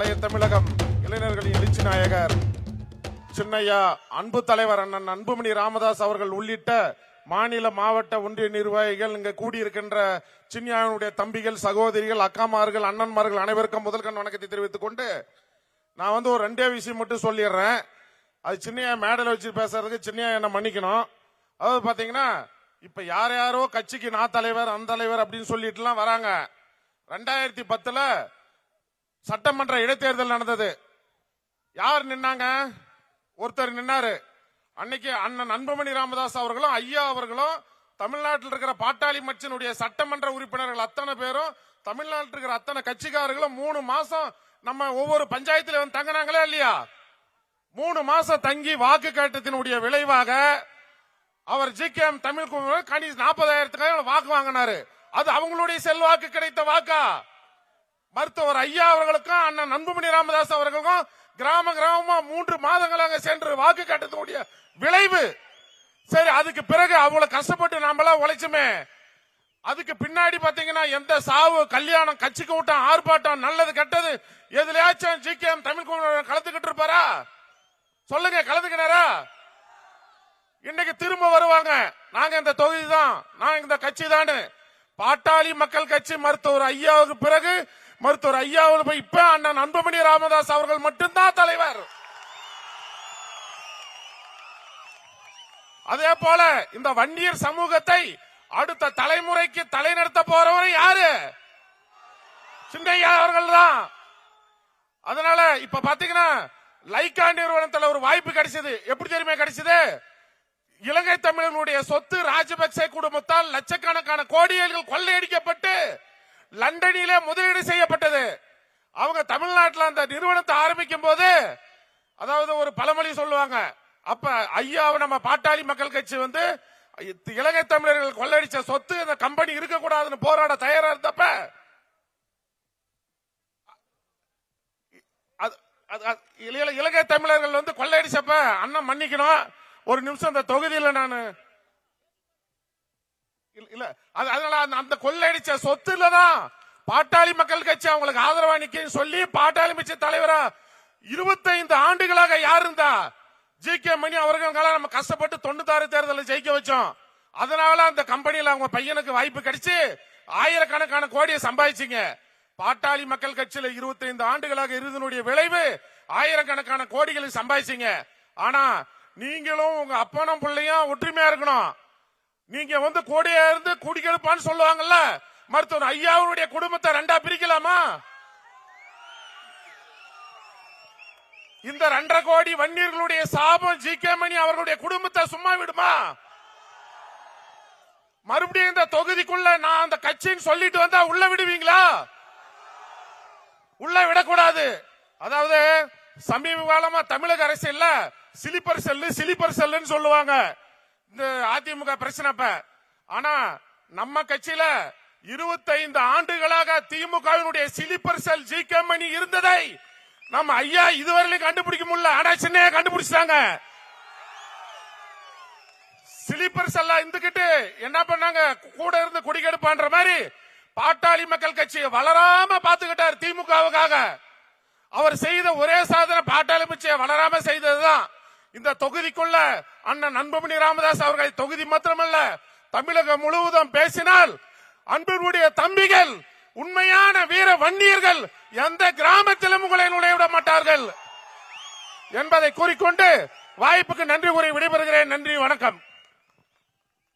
பழைய தமிழகம் இளைஞர்களின் எழுச்சி நாயகர். சின்னையா அன்பு தலைவர் அண்ணன் அன்புமணி ராமதாஸ் அவர்கள் உள்ளிட்ட மாநில மாவட்ட ஒன்றிய நிர்வாகிகள் இங்க கூடியிருக்கின்ற சின்னையாவுடைய தம்பிகள் சகோதரிகள் அக்காமார்கள் அண்ணன்மார்கள் அனைவருக்கும் முதல்கண் வணக்கத்தை தெரிவித்துக் கொண்டு நான் வந்து ஒரு ரெண்டே விஷயம் மட்டும் சொல்லிடுறேன். அது சின்னையா மேடையில் வச்சு பேசுறதுக்கு சின்னையா என்ன மன்னிக்கணும். அதாவது பாத்தீங்கன்னா இப்ப யார் யாரோ கட்சிக்கு நான் தலைவர் அந்த தலைவர் அப்படின்னு சொல்லிட்டுலாம் வராங்க. ரெண்டாயிரத்தி பத்துல சட்டமன்ற இடைத்தேர்தல் நடந்தது. யார் நின்னாங்க? ஒருத்தர் நின்னாரு. அன்னைக்கு அண்ணன் அன்புமணி ராமதாஸ் அவர்களும் ஐயா அவர்களும் தமிழ்நாட்டில் இருக்கிற பாட்டாளி மச்சினுடைய சட்டமன்ற உறுப்பினர்கள் அத்தனை பேரும் தமிழ்நாட்டில் இருக்கிற அத்தனை கட்சிக்காரர்களும் மூணு மாசம் நம்ம ஒவ்வொரு பஞ்சாயத்துல வந்து தங்கினாங்களா இல்லையா? மூணு மாசம் தங்கி வாக்கு கேட்டத்தினுடைய விளைவாக அவர் G K M Tamil Kani நாற்பதாயிரத்துக்காக வாக்கு வாங்கினாரு. அது அவங்களுடைய செல்வாக்கு கிடைத்த வாக்கா? மருத்துவர் ஐயா அவர்களுக்கும் அண்ணன் அன்புமணி ராமதாஸ் அவர்களுக்கும் கிராம கிராமமா மூன்று மாதங்களாக சென்று வாக்கு கேட்டதனுடைய விளைவு. சரி அதுக்கு பிறகு அவ்வளவு கஷ்டப்பட்டு நாமெல்லாம் உழைச்சுமே. அதுக்கு பின்னாடி பாத்தீங்கன்னா எந்த சாவு கல்யாணம் கட்சி கூட்டம் ஆர்ப்பாட்டம் நல்லது கெட்டது எதுலயாச்சும் ஜி கே எம் தமிழ் குழுவினர் கலந்துகிட்டு இருப்பாரா? சொல்லுங்க கலந்துக்கினாரா? இன்னைக்கு திரும்ப வருவாங்க. நாங்க இந்த தொகுதி தான் நாங்க இந்த கட்சி தான் பாட்டாளி மக்கள் கட்சி மருத்துவர் ஐயாவுக்கு பிறகு மருத்துவர் ஐயாவில் போய் இப்ப அண்ணன் அன்புமணி ராமதாஸ் அவர்கள் மட்டும்தான் தலைவர். அதே போல இந்த வன்னியர் சமூகத்தை அடுத்த தலைமுறைக்கு தலைநடத்த போறவர் யாரு? சின்னையா அவர்கள் தான் அதனால இப்ப பாத்தீங்கன்னா லைக்கா நிறுவனத்தில் ஒரு வாய்ப்பு கிடைச்சது. எப்படி தெரியுமா கிடைச்சது? இலங்கை தமிழர்களுடைய சொத்து ராஜபக்சே குடும்பத்தால் லட்சக்கணக்கான கோடிகள் கொள்ளையடிக்கப்பட்டு லண்டனில முதலீடு செய்யப்பட்டது. அவங்க தமிழ்நாட்டில் அந்த நிறுவனத்தை ஆரம்பிக்கும் போது அதாவது ஒரு பழமொழி சொல்லுவாங்க அப்ப ஐயாவை நம்ம பாட்டாளி மக்கள் கட்சி வந்து இலங்கை தமிழர்கள் கொள்ளடிச்ச சொத்து அந்த கம்பெனி இருக்கக்கூடாதுன்னு போராட தயாரா இருந்தப்ப அது- அது- அது இலங்கை தமிழர்கள் வந்து கொள்ளையடிச்சப்ப அண்ணன் மன்னிக்கணும். ஒரு நிமிஷம் அந்த தொகுதியில் நான் இல்ல அது- அதனால அந்த- அந்த கொள்ளையடிச்ச சொத்துல தான் பாட்டாளி மக்கள் கட்சி அவங்களுக்கு ஆதரவா நிக்கன்னு சொல்லி பாட்டாளி கட்சி தலைவரா இருபத்தைந்து ஆண்டுகளாக யார் இருந்தா ஜி கே மணி அவர்களுக்கெல்லாம் நம்ம கஷ்டப்பட்டு தொண்ணூத்தாறு தேர்தலில் ஜெயிக்க வச்சோம். அதனால அந்த கம்பெனியில அவங்க பையனுக்கு வாய்ப்பு கிடைச்சு ஆயிரக்கணக்கான கோடியை சம்பாதிச்சிங்க. பாட்டாளி மக்கள் கட்சியில 25 ஆண்டுகளாக இருந்தனுடைய விளைவு ஆயிரக்கணக்கான கோடிகளை சம்பாதிச்சிங்க. ஆனா நீங்களும் உங்க அப்பனும் பிள்ளையும் ஒற்றுமையா இருக்கணும். நீங்க வந்து கோடியா இருந்து குடிக்கெடுப்பான்னு சொல்லுவாங்கல்ல மருத்துவர் ஐயாவுடைய குடும்பத்தை ரெண்டா பிரிக்கலாமா? இந்த ரெண்டரை கோடி வன்னியர்களுடைய சாபம் ஜி கே மணி அவர்களுடைய குடும்பத்தை சும்மா விடுமா? மறுபடியும் இந்த தொகுதிக்குள்ள நான் அந்த கட்சின்னு சொல்லிட்டு வந்தா உள்ள விடுவீங்களா? உள்ள விடக்கூடாது. அதாவது சமீப காலமா தமிழக அரசியல்ல சிலிப்பர் செல்லு சிலிப்பர் செல்லுன்னு சொல்லுவாங்க. இந்த அதிமுக பிரச்சனைப்ப ஆனா நம்ம கட்சியில இருபத்தைந்து ஆண்டுகளாக திமுகவினுடைய sleeper cell G K Mani இருந்ததை நம்ம ஐயா இதுவரையிலும் கண்டுபிடிக்க முடியல. ஆனா சின்னையா கண்டுபிடிச்சிட்டாங்க. சிலிப்பர் செல்லா இருந்துகிட்டு என்ன பண்ணாங்க? கூட இருந்து குடிக்கெடுப்பான்ற மாதிரி பாட்டாளி மக்கள் கட்சி வளராம பாத்துக்கிட்டார் திமுகவுக்காக. அவர் செய்த ஒரே சாதனை பாட்டாளி கட்சியை வளராம செய்ததுதான். இந்த தொகுதிக்குள்ள அண்ணன் அன்புமணி ராமதாஸ் அவர்கள் தொகுதி மாத்திரமல்ல தமிழகம் முழுவதும் பேசினால் அன்புடைய தம்பிகள் உண்மையான வீர வன்னியர்கள் எந்த கிராமத்திலும் உங்களை நுழைவிட மாட்டார்கள். என்பதை கூறிக்கொண்டு வாய்ப்புக்கு நன்றி கூறி விடைபெறுகிறேன். நன்றி வணக்கம்.